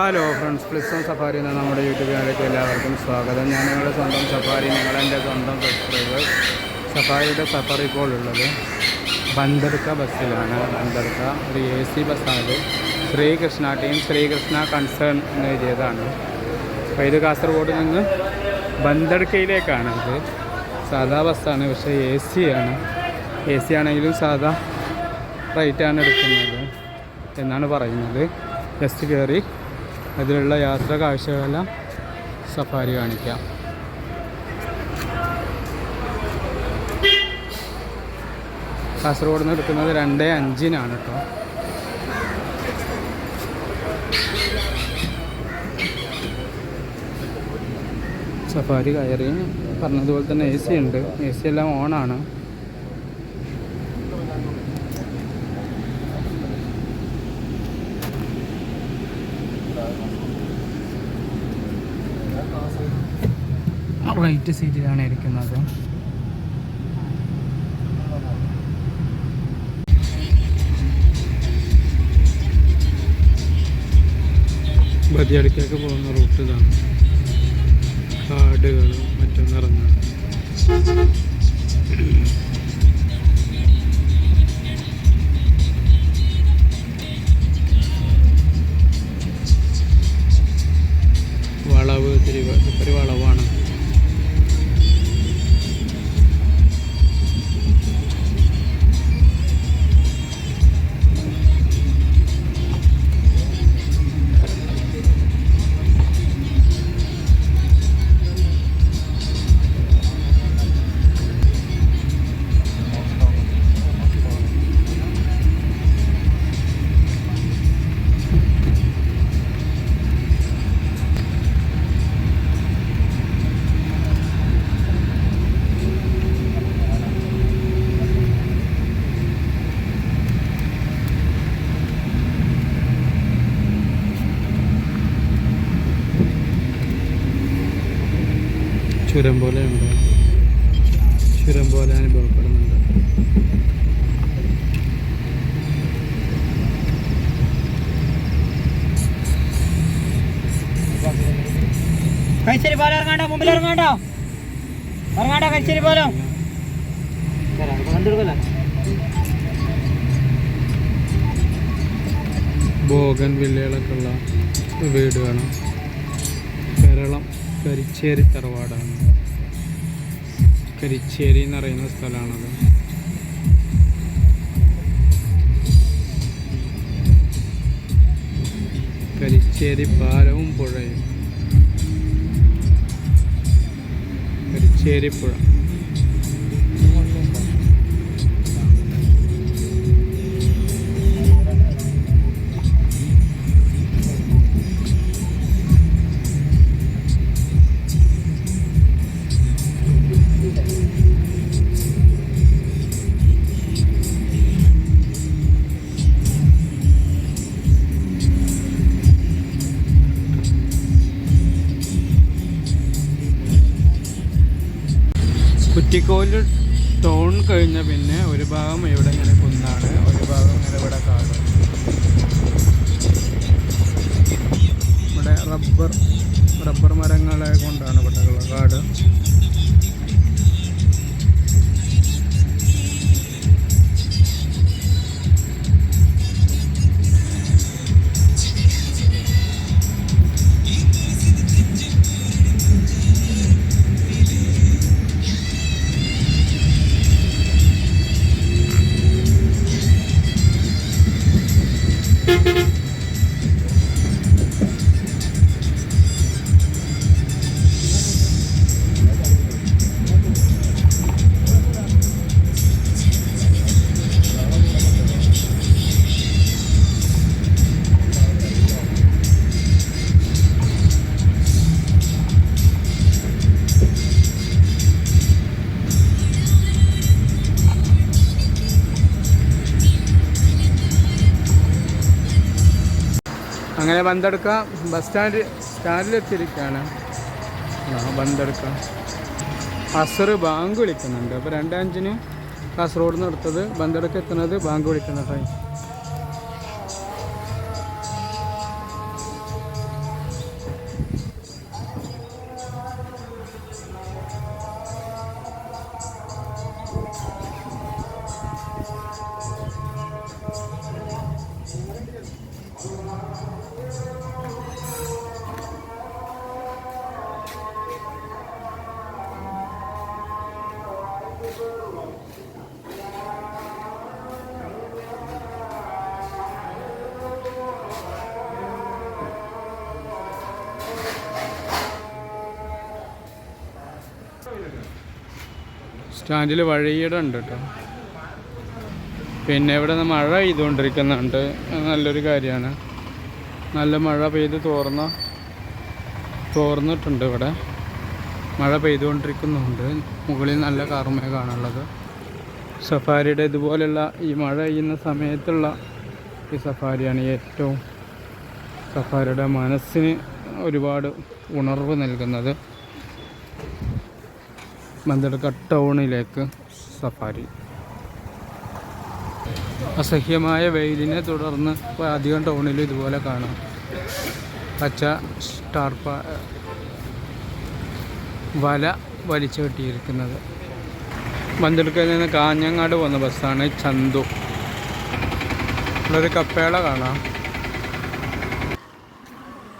Hello friends പ്ലിസോൺ safari എന്ന നമ്മുടെ YouTube ചാനലിലേക്ക് എല്ലാവർക്കും സ്വാഗതം. ഞാൻ നിങ്ങളുടെ സ്വന്തം സഫാരി നിങ്ങളെന്റെ സ്വന്തം സബ്സ്ക്രൈബർ സഫാരിയുടെ സഫർ ഇപ്പോൾ ഉള്ളത് ബന്ദർക്ക ബസ്സിലാണ്. ബന്ദർക്ക ഒരു എ സി ബസ്സാണ് ശ്രീകൃഷ്ണ ടീം ശ്രീകൃഷ്ണ കൺസേൺ എന്ന് എഴുതിയതാണ്. അപ്പോൾ ഇത് കാസർഗോഡ് നിന്ന് ബന്ദർക്കയിലേക്കാണ് ഇത്. സാധാ ബസ്സാണ് പക്ഷേ എ സി ആണ്. എ സി ആണെങ്കിലും സാധാ റേറ്റാണ് എടുക്കുന്നത് എന്നാണ് പറയുന്നത്. ജസ്റ്റ് കയറി അതിലുള്ള യാത്ര കാഴ്ചകളെല്ലാം സഫാരി കാണിക്കാം. കാസർഗോഡ് നിന്ന് എടുക്കുന്നത് രണ്ട് അഞ്ചിനാണ് കേട്ടോ സഫാരി കയറി. പറഞ്ഞതുപോലെ തന്നെ എ സി ഉണ്ട്. എ സി എല്ലാം ഓണാണ് റൈറ്റ് സീറ്റിലാണ് ഇരിക്കുന്നത് ബദിയടുക്കേക്ക് പോകുന്ന റൂട്ട് ഇതാണ് കാടുകളും മറ്റും നിറഞ്ഞാണ് ചുരം പോലെ ഉണ്ട്. ചുരം പോലെ അനുഭവപ്പെടുന്നുണ്ട്. കഴിച്ചേരി പോലെ ഇറങ്ങാണ്ടോ മുമ്പിൽ ഇറങ്ങാണ്ടോ ഇറങ്ങാണ്ടോ കഴിച്ചേരി പോലെ. ബോഗൻ വില്ലകളൊക്കെ ഉള്ള വീട് വേണം. കേരളം. കരിച്ചേരി തറവാടാണ്. കരിച്ചേരി എന്ന് പറയുന്ന സ്ഥലമാണത്. കരിച്ചേരി പാലവും പുഴയും. കരിച്ചേരി പുഴ. കുറ്റിക്കോൽ ടൗൺ കഴിഞ്ഞ പിന്നെ ഒരു ഭാഗം ഇവിടെ ഇങ്ങനെ കുന്നാണ് ഒരു ഭാഗം ഇങ്ങനെ ഇവിടെ കാട്. ഇവിടെ റബ്ബർ റബ്ബർ മരങ്ങളെ കൊണ്ടാണ് ഇവിടെ കാട്. അങ്ങനെ ബന്തെടുക്ക. ബസ് സ്റ്റാൻഡ് സ്റ്റാൻഡിലെത്തിയിരിക്കുകയാണ് ആ ബന്തെടുക്ക. അസർ ബാങ്ക് വിളിക്കുന്നുണ്ട്. അപ്പോൾ രണ്ടഞ്ചിന് കാസർഗോഡ് നിന്ന് എടുത്തത് ബന്തെടുക്ക എത്തുന്നത് ബാങ്ക് വിളിക്കുന്ന ടൈം സ്റ്റാൻഡിൽ വഴിയുടെ ഉണ്ട് കേട്ടോ പിന്നെ ഇവിടെ നിന്ന് മഴ പെയ്തുകൊണ്ടിരിക്കുന്നുണ്ട്. നല്ലൊരു കാര്യമാണ്. നല്ല മഴ പെയ്ത് തോർന്ന തോർന്നിട്ടുണ്ട് ഇവിടെ. മഴ പെയ്തുകൊണ്ടിരിക്കുന്നുണ്ട്. മുകളിൽ നല്ല കാർമേഘാണുള്ളത് സഫാരിയുടെ ഇതുപോലെയുള്ള ഈ മഴ പെയ്യുന്ന സമയത്തുള്ള ഈ സഫാരിയാണ് ഏറ്റവും സഫാരിയുടെ മനസ്സിന് ഒരുപാട് ഉണർവ് നൽകുന്നത്. ബന്ദർക്ക ടൗണിലേക്ക് സഫാരി. അസഹ്യമായ വെയിലിനെ തുടർന്ന് ഇപ്പോൾ അധികം ടൗണിൽ ഇതുപോലെ കാണാം. പച്ച സ്റ്റാർപ്പ വല വലിച്ചു കെട്ടിയിരിക്കുന്നത് ബന്ദർക്കയിൽ നിന്ന് കാഞ്ഞങ്ങാട് പോകുന്ന ബസ്സാണ് ചന്തു. ഇവിടെ കപ്പേള കാണാം.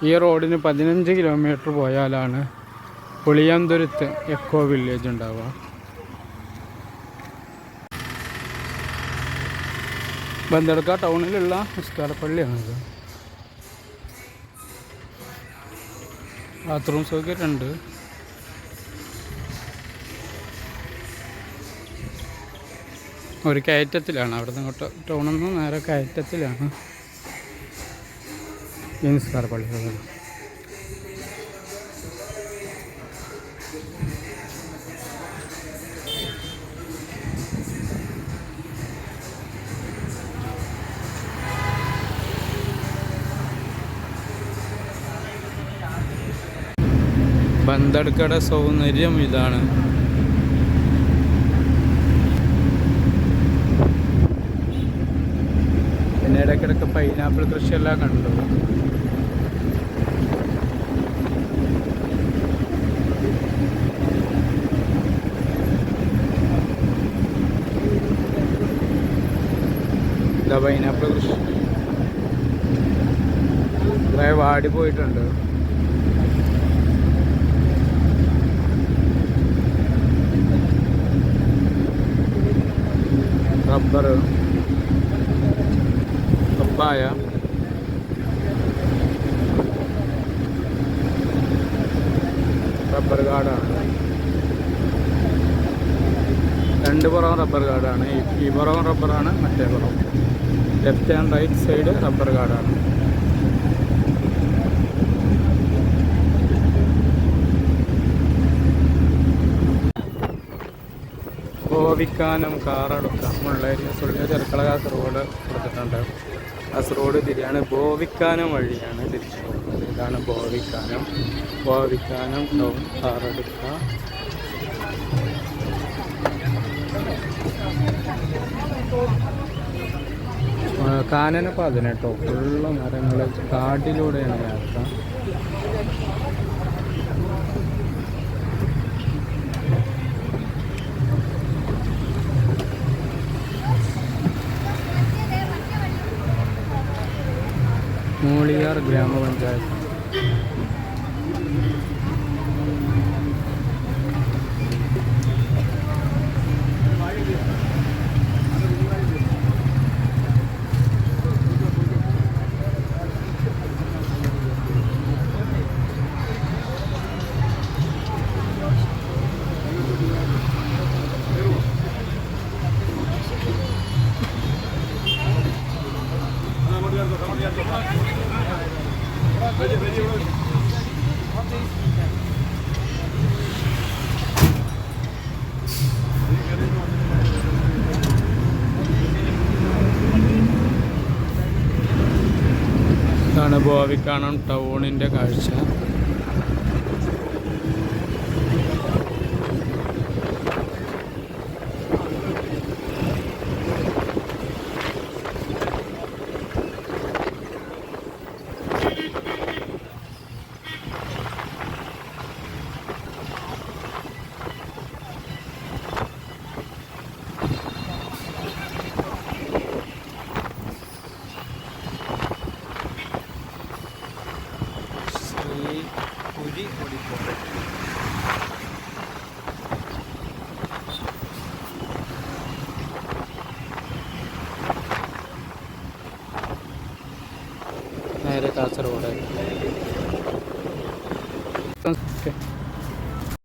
ഈ റോഡിന് പതിനഞ്ച് കിലോമീറ്റർ പോയാലാണ് പുളിയാന്തുരുത്ത് എക്കോ വില്ലേജ് ഉണ്ടാവുക. ബന്തെടുക്ക ടൗണിലുള്ള നിസ്കാരപ്പള്ളിയാണിത് ബാത്റൂം സൗകര്യമുണ്ട് ഒരു കയറ്റത്തിലാണ്. അവിടെ നിന്ന് ഇങ്ങോട്ട് ടൗണിൽ നിന്ന് നേരെ കയറ്റത്തിലാണ്. ഈ നിസ്കാരപ്പള്ളി ഉള്ളത് ബന്തടുക്കയുടെ സൗന്ദര്യം ഇതാണ്. പിന്നെ ഇടയ്ക്കിടയ്ക്ക് പൈനാപ്പിൾ കൃഷിയെല്ലാം കണ്ടു. ഇതാ പൈനാപ്പിൾ കൃഷി. വാടി പോയിട്ടുണ്ട്. റബ്ബർ പപ്പായ റബ്ബർ കാടാണ്. രണ്ട് പുറം റബ്ബർ കാടാണ്. ഈ- പുറം റബ്ബറാണ് മറ്റേ പുറം left and right side rubber കാടാണ്. കോവിക്കാനം കാറടുക്ക മുള്ളേരി സുള്ളിയ ചെറുക്കള കാസർഗോഡ് കൊടുത്തിട്ടുണ്ട്. കാസർഗോഡ് തിരിയാണ് ബോവിക്കാനം വഴിയാണ് തിരിച്ചു പോകുന്നത് ഇതാണ് ബോവിക്കാനം ബോവിക്കാനം ടൗൺ കാറടുക്ക ആ, കാനനപാതന കേട്ടോ ഫുള്ള് മരങ്ങൾ കാട്ടിലൂടെയാണ് യാത്ര. മൂളിയാർ ഗ്രാമപഞ്ചായത്ത്. ബോവിക്കാണം ടൗണിന്റെ കാഴ്ച.